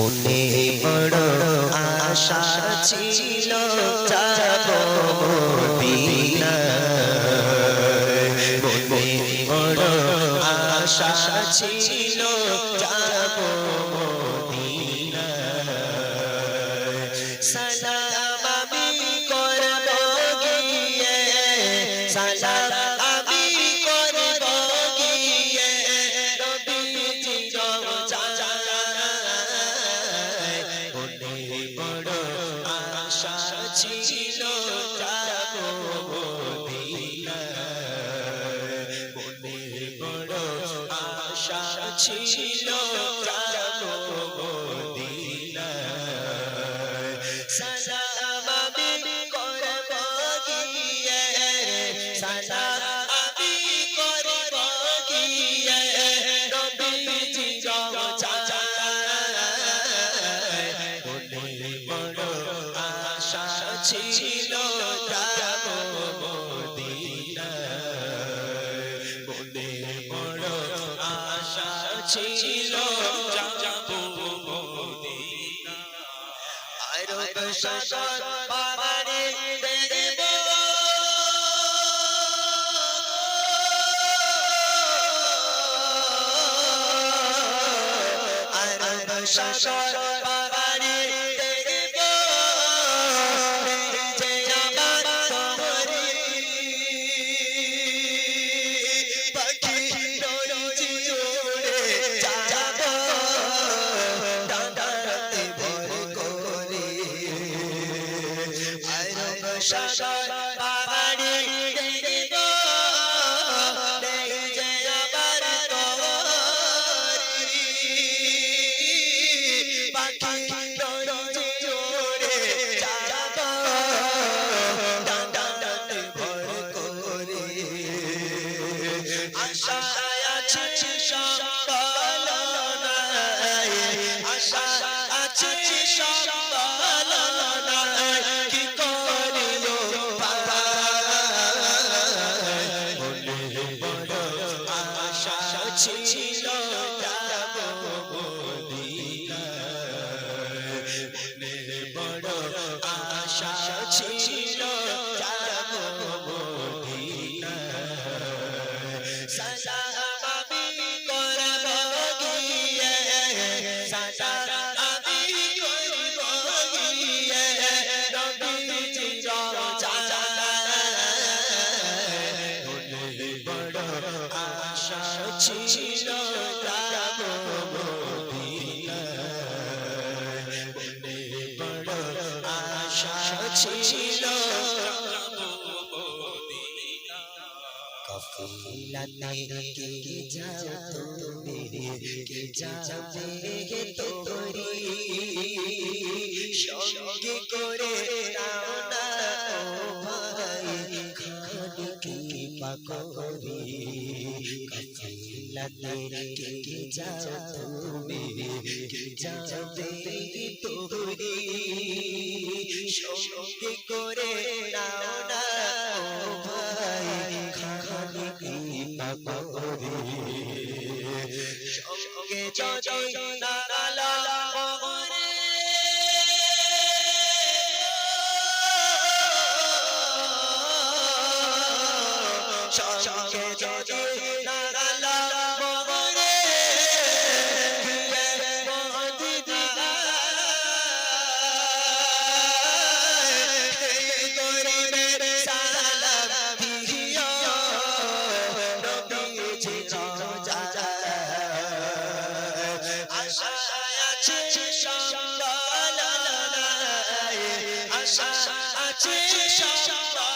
মনে বড় আশা ছিল মনে বড় আশা ছিল চির ছিল যাব মদিনা মনে বড় আশা ছিল যাব মদিনা আরব সাগর পারে দেখব Shaya Shaya Shaya Shaya Shaya Shaya Shaya Shaya Shaya কে যাও তো মেরে কে যাও মেরে তো সঙ্গে করে যাও না ভাই খানকে পাকরি কাফিলাতে কে যাও তো মেরে কে জয় আশা আছে সামনে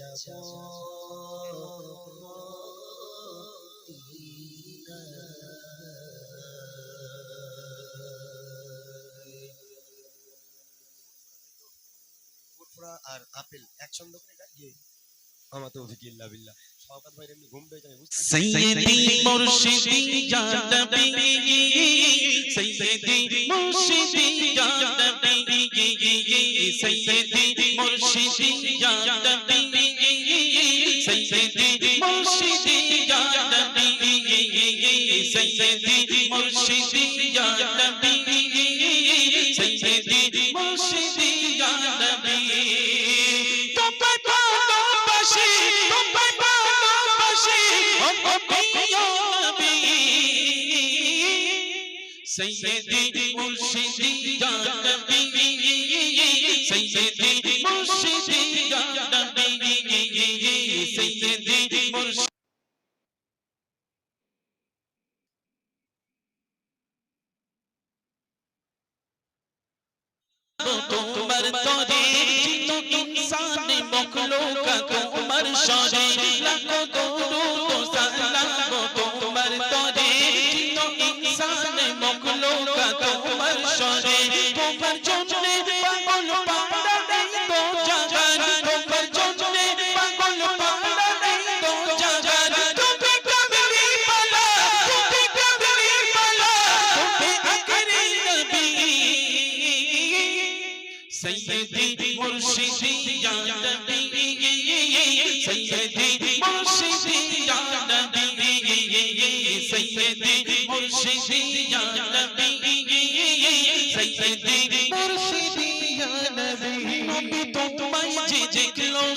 যাব আর আপেল এক ছন্দ করে গাইয়ে আমার তো জিকিল্লা বিল্লাহ শওকত ভাই এমনি ঘুম পেয়ে যায় মুর্শিদি যা سیدی مرشدی جانم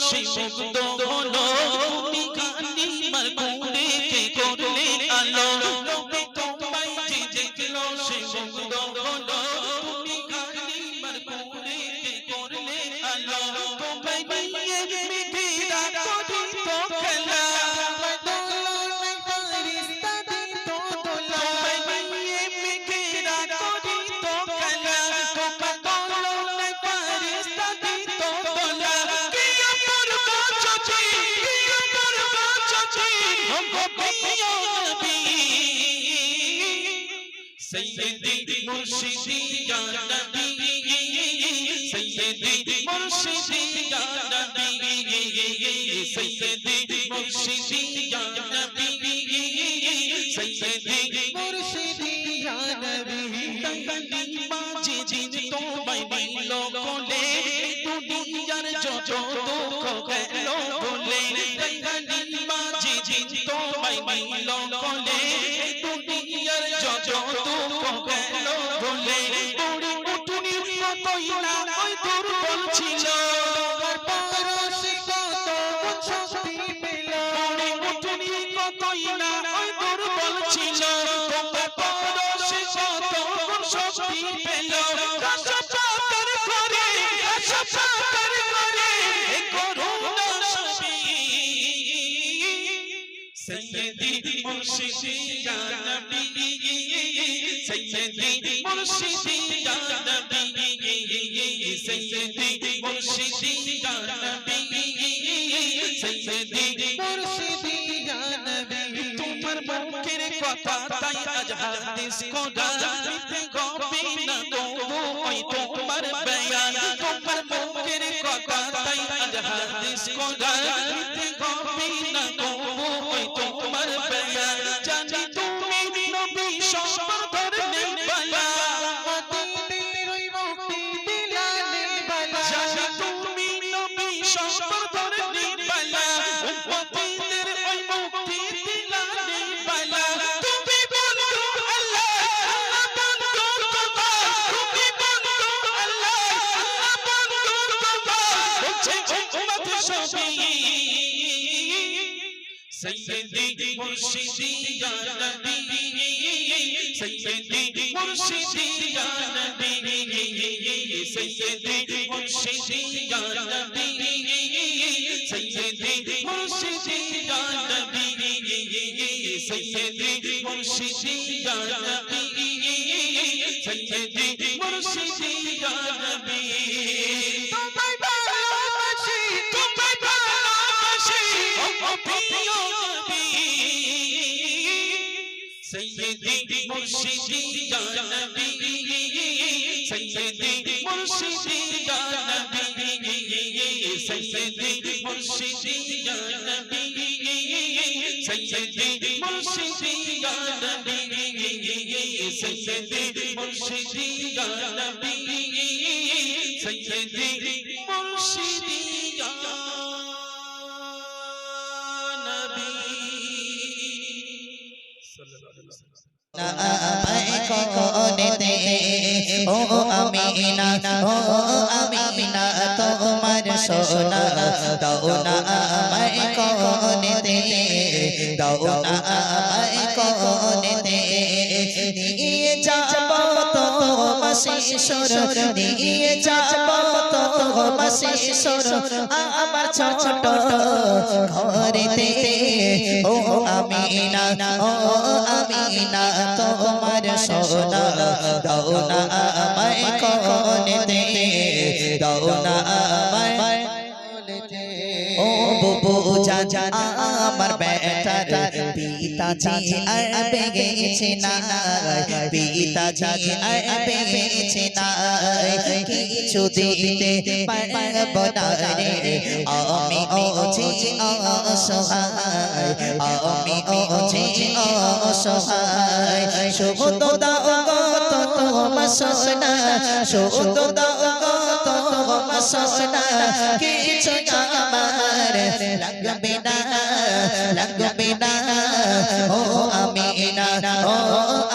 সেই মুগ্ধ হলো سیدی مرشدی یا نبی سیدی مرشدی یا نبی سیدی مرشدی سيدي مرشدي يا نبي سيدي مرشدي يا نبي سيدي مرشدي يا نبي سيدي مرشدي يا نبي তোমার মুখের কথা তাই আজ হাদিস কোডা মিথ্যে গোপী না মুখের কথা তাই আজ হাদিস কোরআন কপি না কবু তোমার সৈয়দি মুর্শিদি ইয়া নবী সৈয়দি মুর্শিদি ইয়া নবী সৈয়দি মুর্শিদি ইয়া নবী সৈয়দি মুর্শিদি ইয়া নবী সৈয়দি মুর্শিদি ইয়া নবী সৈয়দি মুর্শিদি ইয়া নবী সৈয়দি মুর্শিদি ইয়া নবী সৈয়দি ও আমিনা ও আমিনা তোমার সোনা দাও না আমায় কোনে দে দাও না আমায় কোনে দে মাসিসর নিয়ে যাব তো মাসিসর আমার ছোট ঘরেতে ও আমিনা ও আমিনা তোমার সোনা দাও না আমায় কোনে দে দাও না আমায় ও বুবু জান আমার বেটার পিতাজি আর বেগেছে না পিতাজি আর বেগেছে না কিছু দিতে পারব না রে আমি ও অসহায় আমি জি অসহায় শুধু দাও গো তোমার সোনা শুধু দাও গো তোমার সোনা কিছু আমার লাগবে না লাগবে না ও আমিনা ও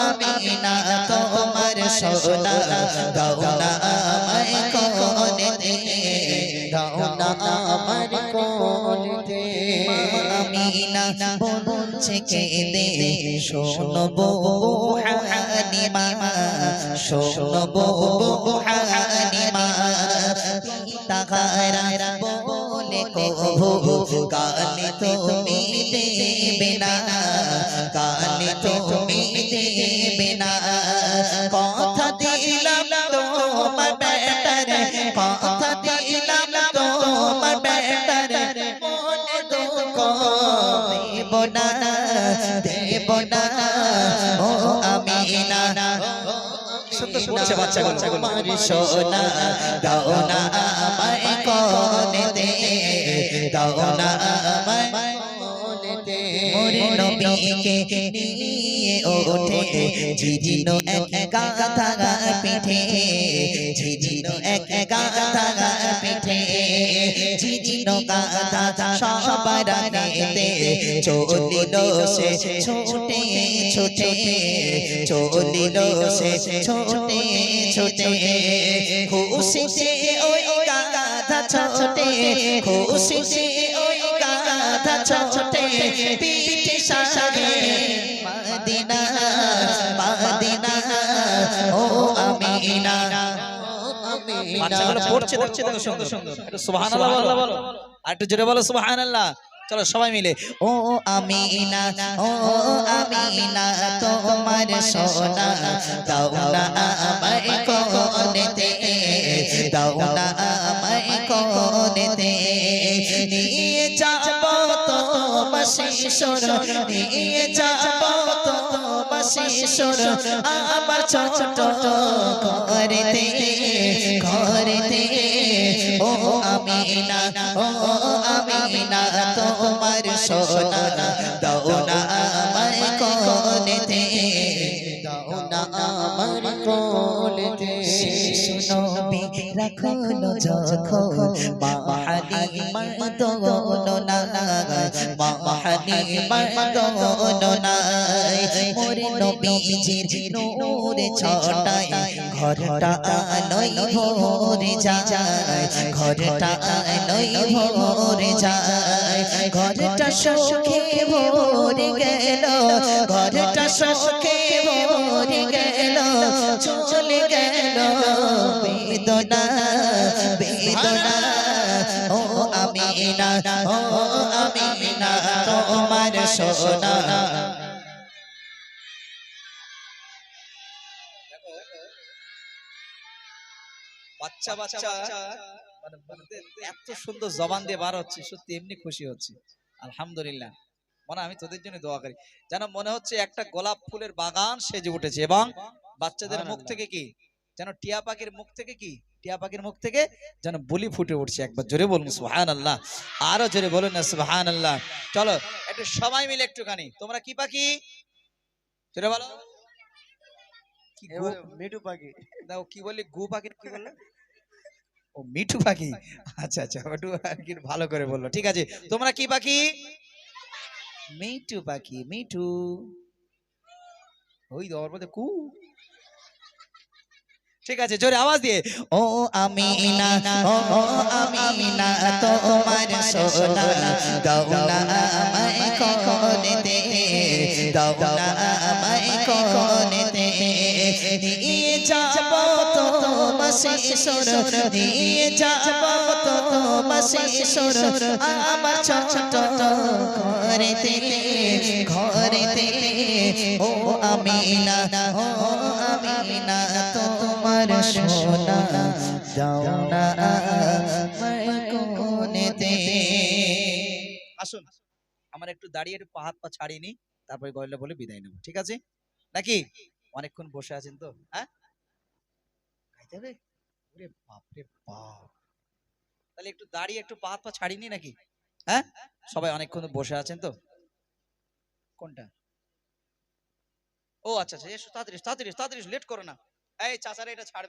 আমিনা তোমার সোনা দাও না আমায় কোনে দে দাও না আমার কোনে দে। আমিনা বলছে কে দে শোনবো হানিমা শোনবো হানিমা। তাহারা কভু কানে তুমি দেবে না কানে তুমি দেবে না কথা দিলাম তোমার বেটারে কথা দিলাম তোমার বেটারে মনে দুঃখ দেব না দেব না ও আমিনা। সুন্দর সুন্দর বাচ্চাগুলো আমার সোনা দাও না আমায় কোনে দে। দাও না আমায় দে মোরে নবীকে নিয়ে ওঠে জিজিনো এক গাথা পিঠে জিজিনো এক গাথা পিঠে ছোটে খুশিতে ওই গাথা ছোটে পিঠে সাগে মদিনা মদিনা ও আমিনা বাচ্চাগুলো পড়ছে দেখছে দেখো সুন্দর সুন্দর। একটু সুবহানাল্লাহ বলো। বলো। আর একটু জোরে বলো সুবহানাল্লাহ। চলো সবাই মিলে ও আমিনা ও আমিনা তোমার সোনা দাও না আমায় দাও না আমায় কোনে দে নিয়ে যাব তো বশিসর নিয়ে যাব তো বশিসর আমার ছোট ঘরেতে ঘরেতে। ও আমিনা ও আমিনা, তোমার সোনা দাও না আমায় কোনেতে না আমার কোনেতে শুনবি রাখো যখন মা হালিমা দোনো না মা হালিমার গণনায় মোরে নবীজির নূরে ছটায় ঘরটা আলোয় ভরে যায়। ঘরটা আলোয় ভরে গেল। চলে গেল। আমিনা ও আমিনা তোমার সোনা। বাচ্চা বাচ্চা মানে এত সুন্দর জবান দিয়ে বার হচ্ছে সত্যি এমনি খুশি হচ্ছে। আলহামদুলিল্লাহ। মনে আমি তোদের জন্য দোয়া করি। যেন মনে হচ্ছে একটা গোলাপ ফুলের বাগান সেজে উঠেছে এবং বাচ্চাদের মুখ থেকে কি? যেন টিয়া পাখির মুখ থেকে কি? টিয়া পাখির মুখ থেকে যেন বলি ফুটে উঠছে। একবার জোরে বলুন সুহান আল্লাহ আরও জোরে বলুন না সুহান আল্লাহ চলো একটু সবাই মিলে একটুখানি। তোমরা কি পাখি? জোরে বলো। মিঠু পাখি। দাও কি বললি? গু পাখি কি বলল? ও মিঠু পাখি? আচ্ছা আচ্ছা ভালো করে বলল। ঠিক আছে তোমরা কি পাখি? মিঠু পাখি মিঠু। ওই দেওয়ার মধ্যে কু। ঠিক আছে জোরে আওয়াজ দিয়ে ও আমিনা ও আমিনা তোমার সোনা দাওনা আমায় কোনেতে দাওনা আমায় কোনেতে নিয়ে যাব তো যাব তো শিশুর আমার ছোট ঘরেতে ঘরেতে ও আমিনা ও সোনা কোনেতে আসুন, আমার একটু দাঁড়িয়ে হাত পা ছাড়িয়ে নি তারপরে বলে বিদায় নেব, ঠিক আছে? নাকি? অনেকক্ষণ বসে আছেন তো হ্যাঁ? ওরে বাপরে বাপ। তাহলে একটু দাঁড়িয়ে একটু পা হাত পা ছাড়িয়ে নি নাকি? হ্যাঁ? সবাই অনেকক্ষণ বসে আছেন তো? কোনটা? ও আচ্ছা আচ্ছা এসো, তাড়াতাড়ি তাড়াতাড়ি তাড়াতাড়ি লেট করো না। এই চাচারা এটা ছাড়বে।